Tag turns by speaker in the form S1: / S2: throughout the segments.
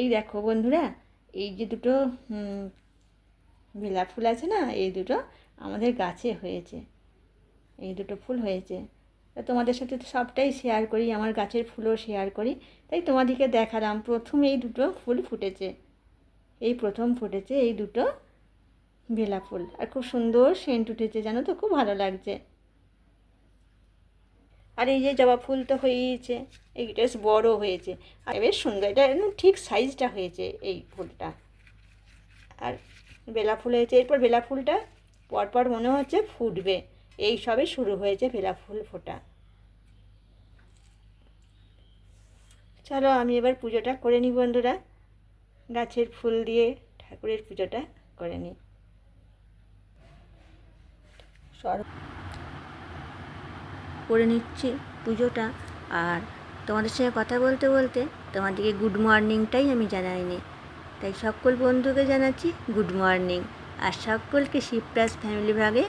S1: এই দেখো বন্ধুরা, এই যে দুটো গোলাপ ফুল আছে না, এই দুটো আমাদের গাছে হয়েছে। এই দুটো ফুল হয়েছে। তোমাদের সাথে তো সবটাই শেয়ার করি, আমার গাছের ফুলও শেয়ার করি। তাই তোমাদেরকে দেখালাম, প্রথম এই দুটো ফুল ফুটেছে। এই প্রথম ফুটেছে এই দুটো বেলা ফুল। আর খুব সুন্দর সেন্ট উঠেছে, জানো তো, খুব ভালো লাগছে। আর এই যে জবা ফুল তো হয়েইছে। এইটা বেশ বড় হয়েছে। আর বেশ সুন্দর এটা একদম ঠিক সাইজটা হয়েছে এই ফুলটা। আর বেলা ফুল হয়েছে, এরপর বেলা ফুলটা পরপর মনে হচ্ছে ফুটবে। এই সবে শুরু হয়েছে বেলা ফুল ফোটা। চলো, আমি এবার পুজোটা করে নিই বন্ধুরা। গাছের ফুল দিয়ে ঠাকুরের পুজোটা করে নিই। করে নিচ্ছি পুজোটা। আর তোমাদের সঙ্গে কথা বলতে বলতে তোমাদেরকে গুড মর্নিংটাই আমি জানাইনি। তাই সকল বন্ধুকে জানাচ্ছি গুড মর্নিং আর সকলকে শিবপ্রাস ফ্যামিলি ভাগে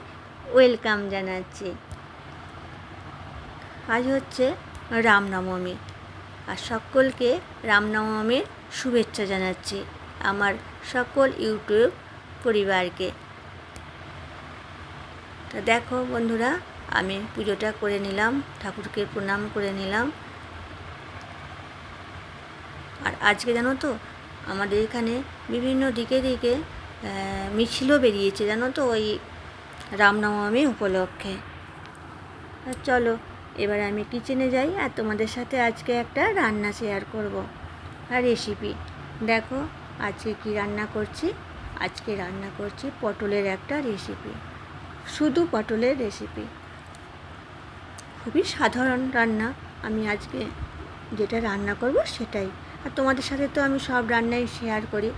S1: ওয়েলকাম জানাচ্ছি। আজ হচ্ছে রামনবমী আর সকলকে রামনবমীর শুভেচ্ছা জানাচ্ছি আমার সকল ইউটিউব পরিবারকে। তা দেখো বন্ধুরা, আমি পুজোটা করে নিলাম, ঠাকুরকে প্রণাম করে নিলাম। আর আজকে জানো তো, আমাদের এখানে বিভিন্ন দিকে দিকে মিছিলও বেরিয়েছে জানো তো ওই রামনবমী উপলক্ষে। চলো, এবার আমি কিচেনে যাই আর তোমাদের সাথে আজকে একটা রান্না শেয়ার করব। আর রেসিপি দেখো আজকে কি রান্না করছি? আজকে রান্না করছি পটলের একটা রেসিপি শুধু পটলের রেসিপি খুবই সাধারণ রান্না, আমি আজকে যেটা রান্না করব সেটাই। আর তোমাদের সাথে তো আমি সব রান্নাই শেয়ার করি।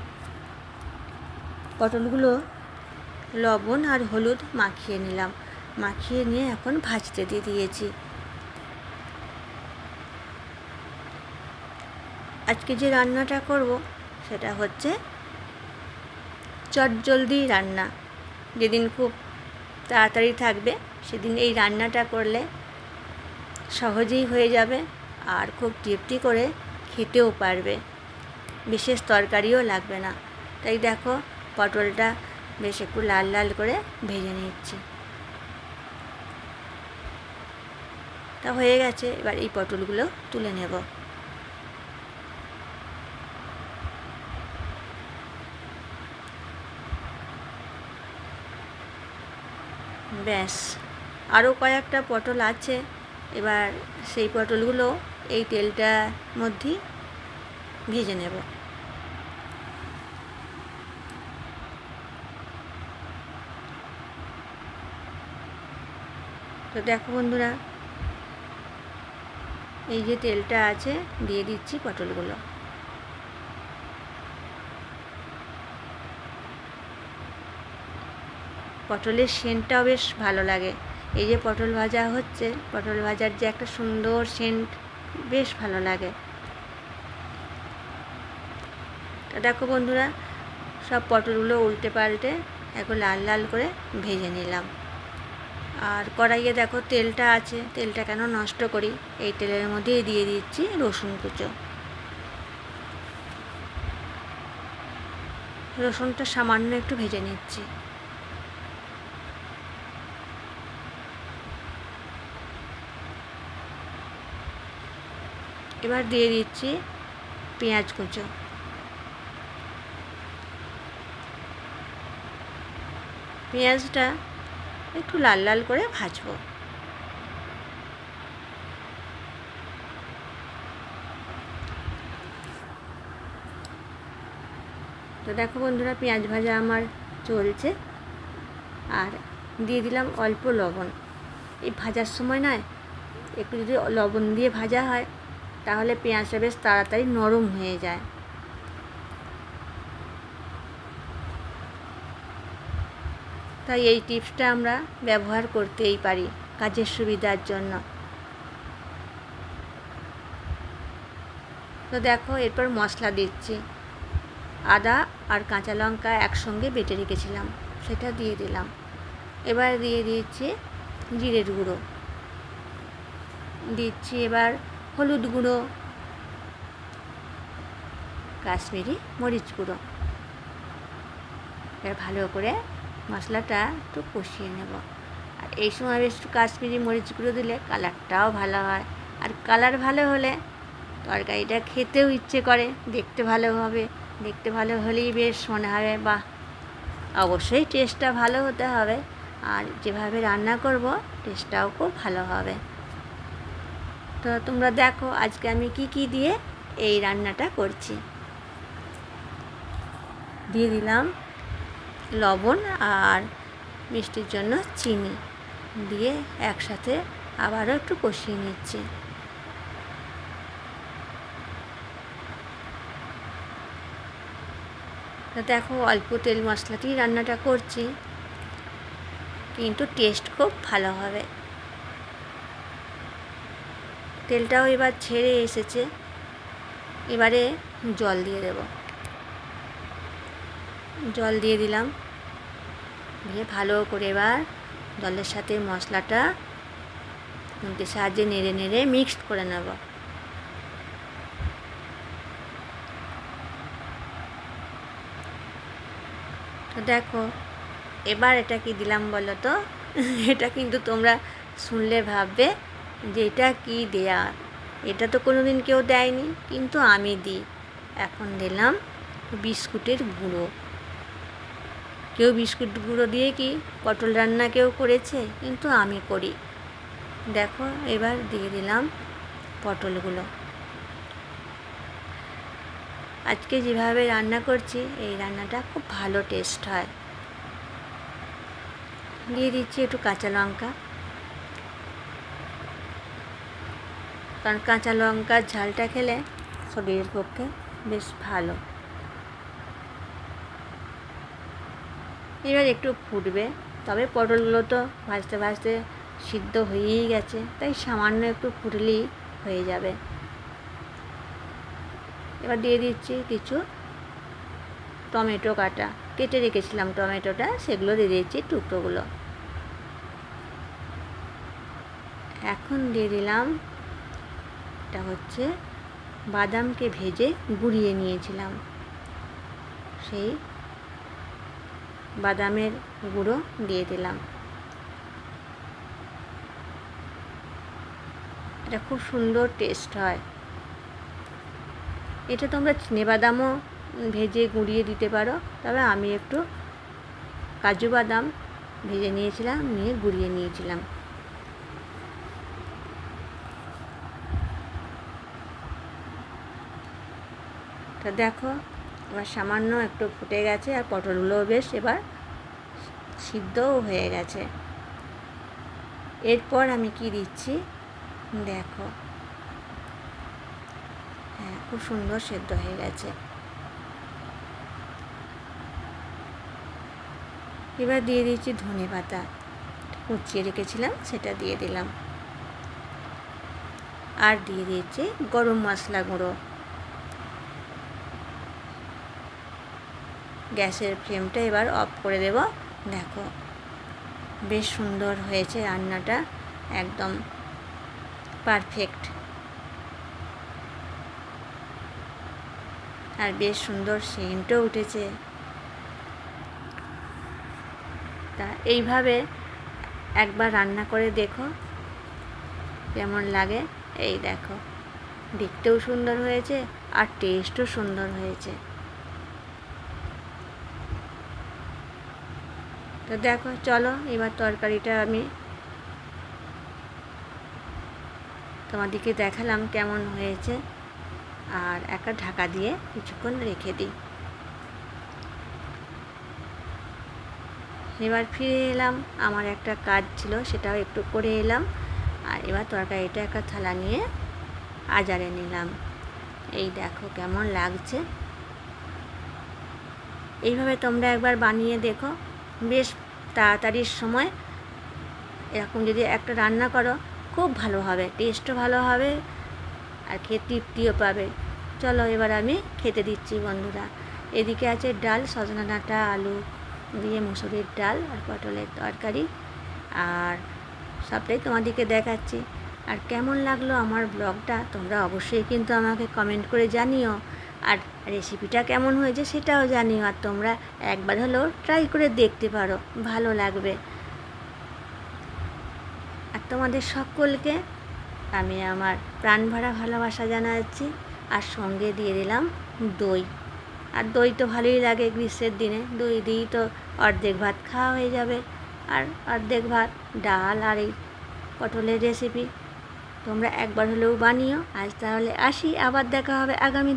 S1: পটলগুলো, লবণ আর হলুদ মাখিয়ে নিলাম। মাখিয়ে নিয়ে এখন ভাজতে দিয়ে দিয়েছি। আজকে যে রান্নাটা করব, সেটা হচ্ছে চটজলদি রান্না। যেদিন খুব তাড়াতাড়ি থাকবে, সেদিন এই রান্নাটা করলে সহজেই হয়ে যাবে। আর খুব তৃপ্তি করে খেতেও পারবে। বিশেষ তরকারিও লাগবে না। তাই দেখো, পটলটা বেশ একটু লাল লাল করে ভেজে নিচ্ছি। তা হয়ে গেছে, এবার এই পটলগুলো তুলে নেব। ব্যাস আরও কয়েকটা পটল আছে। এবার সেই পটলগুলো এই তেলটার মধ্যেই ভেজে নেব। তো দেখো বন্ধুরা, এই যে তেলটা আছে, দিয়ে দিচ্ছি পটলগুলো। পটলের সেন্টটাও বেশ ভালো লাগে। এই যে পটল ভাজা হচ্ছে, পটল ভাজার যে একটা সুন্দর সেন্ট, বেশ ভালো লাগে। দেখো বন্ধুরা, সব পটলগুলো উল্টে পাল্টে একটু লাল লাল করে ভেজে নিলাম। আর কড়াইয়ে দেখো তেলটা আছে, তেলটা কেন নষ্ট করি? এই তেলের মধ্যেই দিয়ে দিচ্ছি রসুন কুচো। রসুনটা সামান্য একটু ভেজে নিচ্ছি। এবার দিয়ে দিচ্ছি পেঁয়াজ কুচো। পেঁয়াজটা একটু লাল লাল করে ভাজবো। তো দেখো বন্ধুরা, পেঁয়াজ ভাজা আমার চলছে। আর দিয়ে দিলাম অল্প লবণ। এই ভাজার সময় নয়, একটু যদি লবণ দিয়ে ভাজা হয় তাহলে পেঁয়াজটা বেশ তাড়াতাড়ি নরম হয়ে যায়। তাই এই টিপসটা আমরা ব্যবহার করতেই পারি কাজের সুবিধার জন্য। তো দেখো, এরপর মশলা দিচ্ছি। আদা আর কাঁচা লঙ্কা একসঙ্গে বেটে রেখেছিলাম, সেটা দিয়ে দিলাম। এবার দিয়ে দিচ্ছি জিরের গুঁড়ো। দিচ্ছি এবার হলুদ গুঁড়ো, কাশ্মীরি মরিচ গুঁড়ো। এবার ভালো করে মশলাটা একটু কষিয়ে নেব। আর এই সময় বেশ একটু কাশ্মীরি মরিচ গুঁড়ো দিলে কালারটাও ভালো হয়। আর কালার ভালো হলে তরকারিটা খেতেও ইচ্ছে করে, দেখতে ভালো হবে। দেখতে ভালো হলেই বেশ মনে হবে, বাহ! অবশ্যই টেস্টটা ভালো হতে হবে। আর যেভাবে রান্না করব টেস্টটাও খুব ভালো হবে। তো তোমরা দেখো আজকে আমি কি কি দিয়ে এই রান্নাটা করছি। দিয়ে দিলাম লবণ আর মিষ্টির জন্য চিনি। দিয়ে একসাথে আবারও একটু কষিয়ে নিচ্ছি। দেখো অল্প তেল মশলাতেই রান্নাটা করছি। কিন্তু টেস্ট খুব ভালো হবে। তেলটাও এবার ছেড়ে এসেছে। এবারে জল দিয়ে দেব। জল দিয়ে দিলাম। দিয়ে ভালো করে এবার জলের সাথে মশলাটা সাহায্যে নেড়ে নেড়ে মিক্সড করে নেব। দেখো, এবার এটা কি দিলাম বলো তো? এটা কিন্তু তোমরা শুনলে ভাববে। যে এটা কী দেয়া এটা তো কোনো দিন কেউ দেয়নি, কিন্তু আমি দিই। এখন দিলাম বিস্কুটের গুঁড়ো। কেউ বিস্কুট গুঁড়ো দিয়ে কি পটল রান্না কেউ করেছে? কিন্তু আমি করি। দেখো, এবার দিয়ে দিলাম পটলগুলো। আজকে যেভাবে রান্না করছি, এই রান্নাটা খুব ভালো টেস্ট হয়। দিয়ে দিচ্ছি একটু কাঁচা লঙ্কা। কারণ কাঁচা লঙ্কার ঝালটা খেলে শরীরের পক্ষে বেশ ভালো। এবার একটু ফুটবে, তবে পটলগুলো তো ভাজতে ভাজতে সিদ্ধ হয়েই গেছে, তাই সামান্য একটু ফুটলেই হয়ে যাবে। এবার দিয়ে দিচ্ছি কিছু টমেটো কাটা। কেটে রেখেছিলাম টমেটোটা, সেগুলো দিয়ে দিচ্ছি টুকরোগুলো। এখন দিয়ে দিলাম এটা হচ্ছে বাদামকে ভেজে গুঁড়িয়ে নিয়েছিলাম। সেই বাদামের গুঁড়ো দিয়ে দিলাম। এটা খুব সুন্দর টেস্ট হয়। এটা তোমরা বাদামও ভেজে গুঁড়িয়ে দিতে পারো, তবে আমি একটু কাজু বাদাম ভেজে নিয়েছিলাম, নিয়ে গুঁড়িয়ে নিয়েছিলাম। তো দেখো, এবার সামান্য একটু ফুটে গেছে আর পটলগুলোও বেশ এবার সিদ্ধও হয়ে গেছে। এরপর আমি কি দিচ্ছি? দেখো। হ্যাঁ খুব সুন্দর সেদ্ধ হয়ে গেছে। এবার দিয়ে দিচ্ছি ধনে পাতা। কুচিয়ে রেখেছিলাম, সেটা দিয়ে দিলাম। আর দিয়ে দিয়েছি গরম মশলা গুঁড়ো। গ্যাসের ফ্লেমটা এবার অফ করে দেব। দেখো, বেশ সুন্দর হয়েছে রান্নাটা, একদম পারফেক্ট। আর বেশ সুন্দর সেন্টও উঠেছে। তা এইভাবে একবার রান্না করে দেখো, কেমন লাগে। এই দেখো, দেখতেও সুন্দর হয়েছে আর টেস্টও সুন্দর হয়েছে। তো দেখো, চলো, এবার তরকারিটা আমি তোমাদেরকে দেখালাম কেমন হয়েছে। আর একটা ঢাকা দিয়ে কিছুক্ষণ রেখে দিই। এবার ফিরে এলাম, আমার একটা কাজ ছিল, সেটাও একটু করে এলাম। আর এবার তরকারিটা একটা থালা নিয়ে আজারে নিলাম। এই দেখো, কেমন লাগছে। এইভাবে তোমরা একবার বানিয়ে দেখো। বেশ তাড়াতাড়ির সময়। এরকম যদি একটা রান্না করো, খুব ভালো হবে টেস্টও ভালো হবে, আর খেয়ে তৃপ্তিও পাবে। চলো এবার আমি খেতে দিচ্ছি বন্ধুরা। এদিকে আছে ডাল, সজনা ডাঁটা, আলু দিয়ে মুসুরির ডাল আর পটলের তরকারি। আর সবটাই তোমাদেরকে দেখাচ্ছি। আর কেমন লাগল আমার ব্লগটা, তোমরা অবশ্যই কিন্তু আমাকে কমেন্ট করে জানিও। আর রেসিপিটা কেমন হয়েছে সেটাও জানিও আর তোমরা একবার হলেও ট্রাই করে দেখতে পারো, ভালো লাগবে। আর তোমাদের সকলকে আমি আমার প্রাণ ভরা ভালোবাসা জানাচ্ছি, আর সঙ্গে দিয়ে দিলাম দই। আর দই তো ভালোই লাগে গ্রীষ্মের দিনে, দই দিয়েই তো অর্ধেক ভাত খাওয়া হয়ে যাবে। আর অর্ধেক ভাত, ডাল আর এই পটলের রেসিপি তোমরা একবার হলেও বানিও। আজ তাহলে আসি, আবার দেখা হবে আগামী